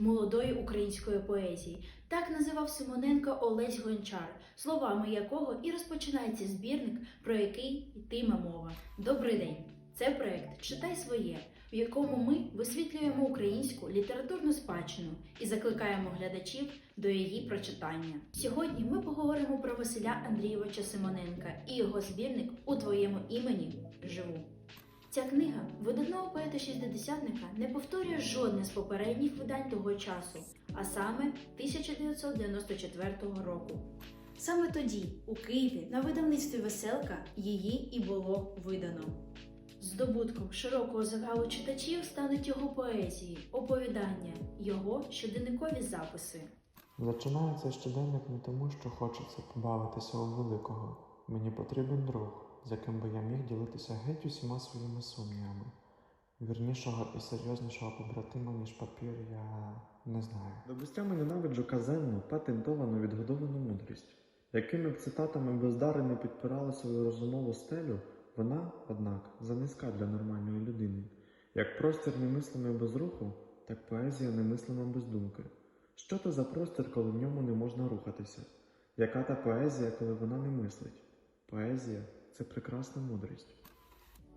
молодої української поезії. Так називав Симоненка Олесь Гончар, словами якого і розпочинається збірник, про який йтиме мова. Добрий день! Це проект Читай своє, в якому ми висвітлюємо українську літературну спадщину і закликаємо глядачів до її прочитання. Сьогодні ми поговоримо про Василя Андрійовича Симоненка і його збірник у твоєму імені живу. Ця книга видатного поета шістдесятника не повторює жодне з попередніх видань того часу, а саме 1994 року. Саме тоді, у Києві, на видавництві Веселка, її і було видано. Здобутком широкого загалу читачів стануть його поезії, оповідання, його щоденникові записи. Зачинаю щоденник не тому, що хочеться побавитися у великого. Мені потрібен друг, з яким би я міг ділитися геть усіма своїми сумнівами. Вірнішого і серйознішого побратима, ніж папір, я не знаю. Добустями ненавиджу казенну, патентовану, відгодовану мудрість. Якими б цитатами бездари не підпирала свою розумову стелю, вона, однак, занизька для нормальної людини. Як простір немислимий без руху, так поезія немислима без думки. Що то за простір, коли в ньому не можна рухатися? Яка та поезія, коли вона не мислить? Поезія це прекрасна мудрість.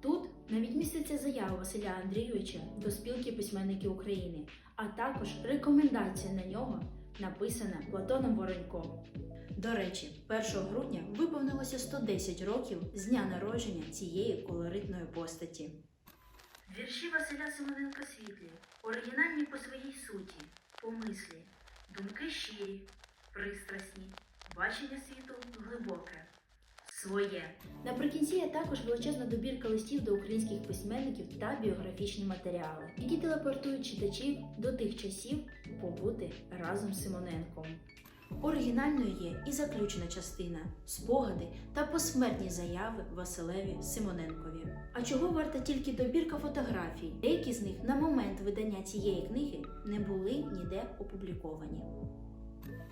Тут навіть міститься заява Василя Андрійовича до спілки письменників України, а також рекомендація на нього, написана Платоном Вороньком. До речі, 1 грудня виповнилося 110 років з дня народження цієї колоритної постаті. Вірші Василя Симоненка світлі, оригінальні по своїй суті, по мислі, думки щирі, пристрасні, бачення світу глибоке, своє. Наприкінці є також величезна добірка листів до українських письменників та біографічні матеріали, які телепортують читачів до тих часів побути разом з Симоненком. Оригінальною є і заключна частина спогади та посмертні заяви Василеві Симоненкові. А чого варта тільки добірка фотографій? Деякі з них на момент видання цієї книги не були ніде опубліковані.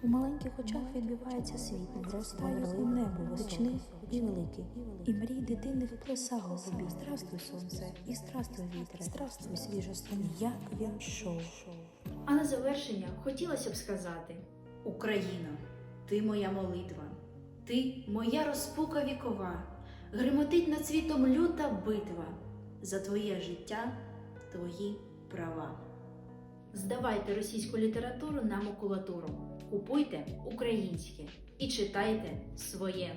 У маленьких очах відбивається світ, вростає у небо височний і великий. І мрій дитинних плясало в обій. Здравствуй, сонце, і здравствуй, вітер, здравствуй, свіжость, як він йшов. А на завершення хотілося б сказати: Україно, ти моя молитва, ти моя розпука вікова, гримотить над світом люта битва за твоє життя, твої права. Здавайте російську літературу на макулатуру, купуйте українське і читайте своє.